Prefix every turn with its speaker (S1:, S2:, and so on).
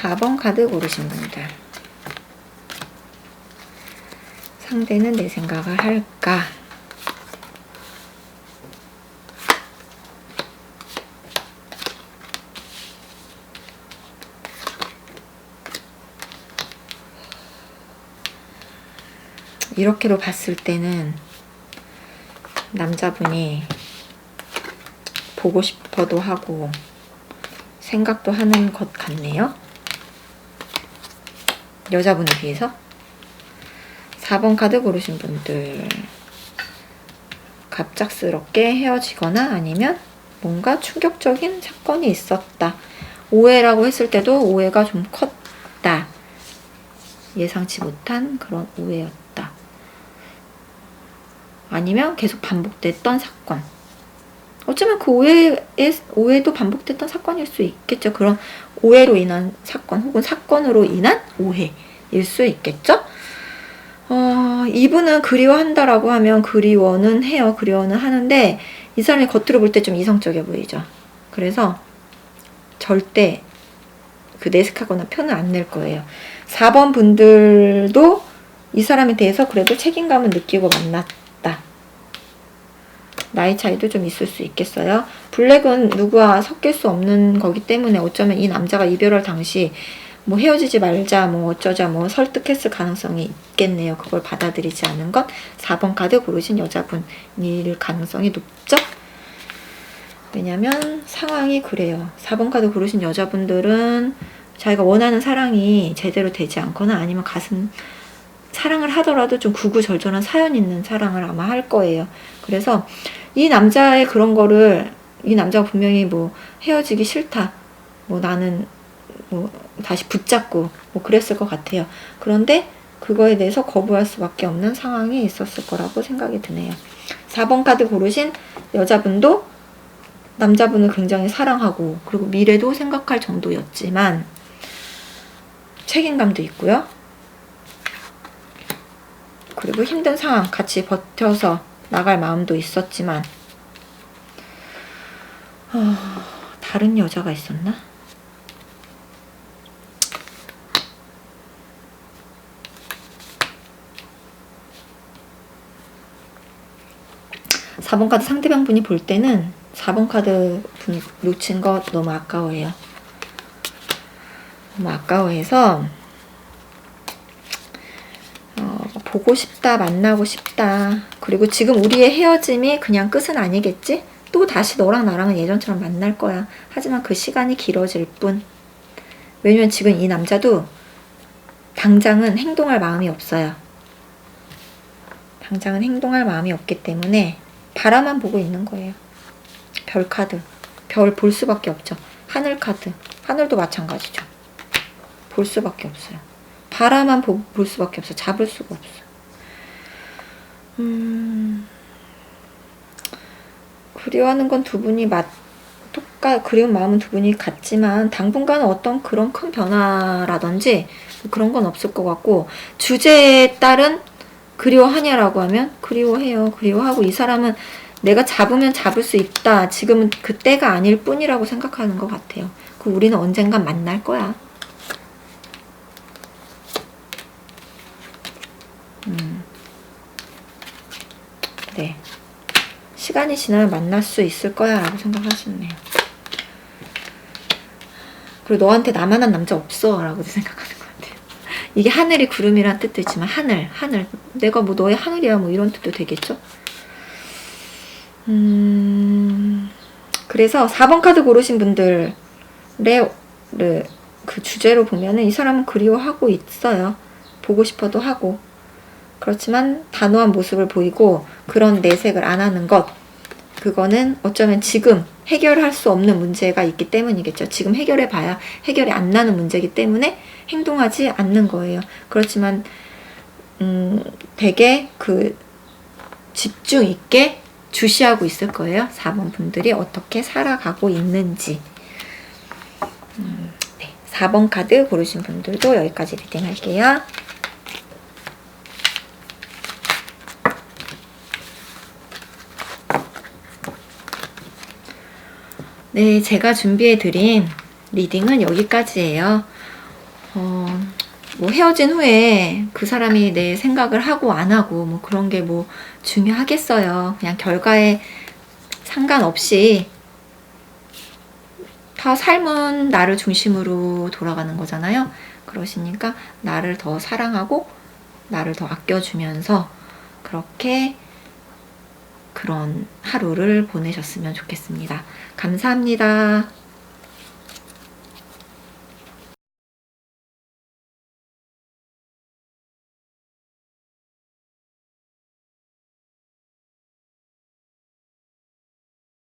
S1: 4번 카드 고르신 분들. 상대는 내 생각을 할까? 이렇게로 봤을 때는 남자분이 보고 싶어도 하고 생각도 하는 것 같네요. 여자분에 비해서. 4번 카드 고르신 분들. 갑작스럽게 헤어지거나 아니면 뭔가 충격적인 사건이 있었다. 오해라고 했을 때도 오해가 좀 컸다. 예상치 못한 그런 오해였다. 아니면 계속 반복됐던 사건. 어쩌면 그 오해에, 오해도 반복됐던 사건일 수 있겠죠. 그런 오해로 인한 사건 혹은 사건으로 인한 오해일 수 있겠죠. 어, 이분은 그리워한다라고 하면 그리워는 해요. 그리워는 하는데 이 사람이 겉으로 볼 때 좀 이성적이어 보이죠. 그래서 절대 그 내색하거나 표는 안낼 거예요. 4번 분들도 이 사람에 대해서 그래도 책임감을 느끼고 만났다. 나이 차이도 좀 있을 수 있겠어요. 블랙은 누구와 섞일 수 없는 거기 때문에 어쩌면 이 남자가 이별할 당시 뭐 헤어지지 말자 뭐 어쩌자 뭐 설득했을 가능성이 있겠네요. 그걸 받아들이지 않은 것 4번 카드 고르신 여자분일 가능성이 높죠? 왜냐면 상황이 그래요. 4번 카드 고르신 여자분들은 자기가 원하는 사랑이 제대로 되지 않거나 아니면 가슴 사랑을 하더라도 좀 구구절절한 사연 있는 사랑을 아마 할 거예요. 그래서 이 남자의 그런 거를 이 남자가 분명히 뭐 헤어지기 싫다. 뭐 나는 뭐 다시 붙잡고 뭐 그랬을 것 같아요. 그런데 그거에 대해서 거부할 수밖에 없는 상황이 있었을 거라고 생각이 드네요. 4번 카드 고르신 여자분도 남자분을 굉장히 사랑하고 그리고 미래도 생각할 정도였지만 책임감도 있고요. 그리고 힘든 상황 같이 버텨서 나갈 마음도 있었지만 어, 다른 여자가 있었나? 사번 카드 상대방 분이 볼 때는 4번 카드 분 놓친 거 너무 아까워해요. 너무 아까워해서 어, 보고 싶다, 만나고 싶다. 그리고 지금 우리의 헤어짐이 그냥 끝은 아니겠지? 또 다시 너랑 나랑은 예전처럼 만날 거야. 하지만 그 시간이 길어질 뿐. 왜냐면 지금 이 남자도 당장은 행동할 마음이 없어요. 당장은 행동할 마음이 없기 때문에 바라만 보고 있는 거예요. 별 카드. 별 볼 수밖에 없죠. 하늘 카드. 하늘도 마찬가지죠. 볼 수밖에 없어요. 바라만 보, 볼 수밖에 없어. 잡을 수가 없어. 음, 그리워하는 건 두 분이 맞, 똑같, 그리운 마음은 두 분이 같지만, 당분간은 어떤 그런 큰 변화라든지 그런 건 없을 것 같고, 주제에 따른 그리워하냐라고 하면, 그리워해요. 그리워하고, 이 사람은 내가 잡으면 잡을 수 있다. 지금은 그때가 아닐 뿐이라고 생각하는 것 같아요. 그 우리는 언젠간 만날 거야. 음. 네. 시간이 지나면 만날 수 있을 거야 라고 생각하시네요. 그리고 너한테 나만한 남자 없어 라고 생각하는 것 같아요. 이게 하늘이 구름이란 뜻도 있지만 하늘, 하늘. 내가 뭐 너의 하늘이야 뭐 이런 뜻도 되겠죠? 음, 그래서 4번 카드 고르신 분들의 그 주제로 보면은 이 사람은 그리워하고 있어요. 보고 싶어도 하고. 그렇지만 단호한 모습을 보이고 그런 내색을 안 하는 것. 그거는 어쩌면 지금 해결할 수 없는 문제가 있기 때문이겠죠. 지금 해결해 봐야 해결이 안 나는 문제이기 때문에 행동하지 않는 거예요. 그렇지만, 음, 되게 그 집중 있게 주시하고 있을 거예요. 4번 분들이 어떻게 살아가고 있는지. 음, 네. 4번 카드 고르신 분들도 여기까지 리딩 할게요. 네, 제가 준비해 드린 리딩은 여기까지예요. 뭐 헤어진 후에 그 사람이 내 생각을 하고 안 하고 뭐 그런 게 뭐 중요하겠어요. 그냥 결과에 상관없이 다 삶은 나를 중심으로 돌아가는 거잖아요. 그러시니까 나를 더 사랑하고 나를 더 아껴주면서 그렇게 그런 하루를 보내셨으면 좋겠습니다. 감사합니다.